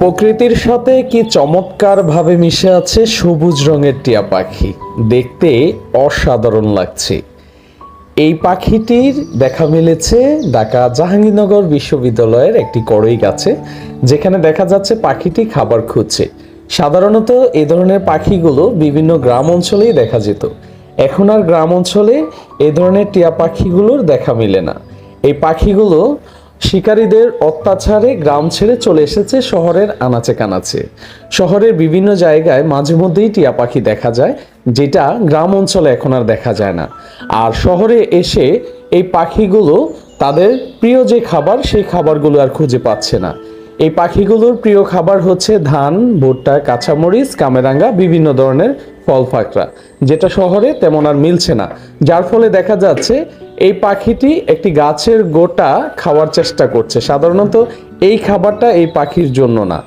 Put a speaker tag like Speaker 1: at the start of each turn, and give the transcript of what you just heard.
Speaker 1: প্রকৃতির সাথে কি চমৎকারভাবে মিশে আছে সবুজ রঙের টিয়া পাখি? দেখতে অসাধারণ লাগছে। এই পাখিটির দেখা মিলেছে ঢাকা জাহাঙ্গীরনগর বিশ্ববিদ্যালয়ের একটি কড়ই গাছে, যেখানে দেখা যাচ্ছে পাখিটি খাবার খুঁজছে। সাধারণত এই ধরনের পাখিগুলো বিভিন্ন গ্রাম অঞ্চলেই দেখা যেত। এখন আর গ্রাম অঞ্চলে এ ধরনের টিয়া পাখিগুলোর দেখা মিলে না। এই পাখিগুলো শিকারীদের অত্যাচারে গ্রাম ছেড়ে চলে এসেছে শহরের আনাচে কানাচে। শহরের বিভিন্ন জায়গায় মাঝে মধ্যেই টিয়া পাখি দেখা যায়, যেটা গ্রাম অঞ্চলে এখন আর দেখা যায় না। আর শহরে এসে এই পাখিগুলো তাদের প্রিয় যে খাবার, সেই খাবারগুলো আর খুঁজে পাচ্ছে না। এই পাখিগুলোর প্রিয় খাবার হচ্ছে ধান, ভুট্টা, কাঁচামরিচ, কামেরাঙ্গা, বিভিন্ন ধরনের ফল ফাঁকরা যেটা শহরে তেমন আর মিলছে না। যার ফলে দেখা যাচ্ছে এই পাখিটি একটি গাছের গোটা খাওয়ার চেষ্টা করছে। সাধারণত এই খাবারটা এই পাখির জন্য না।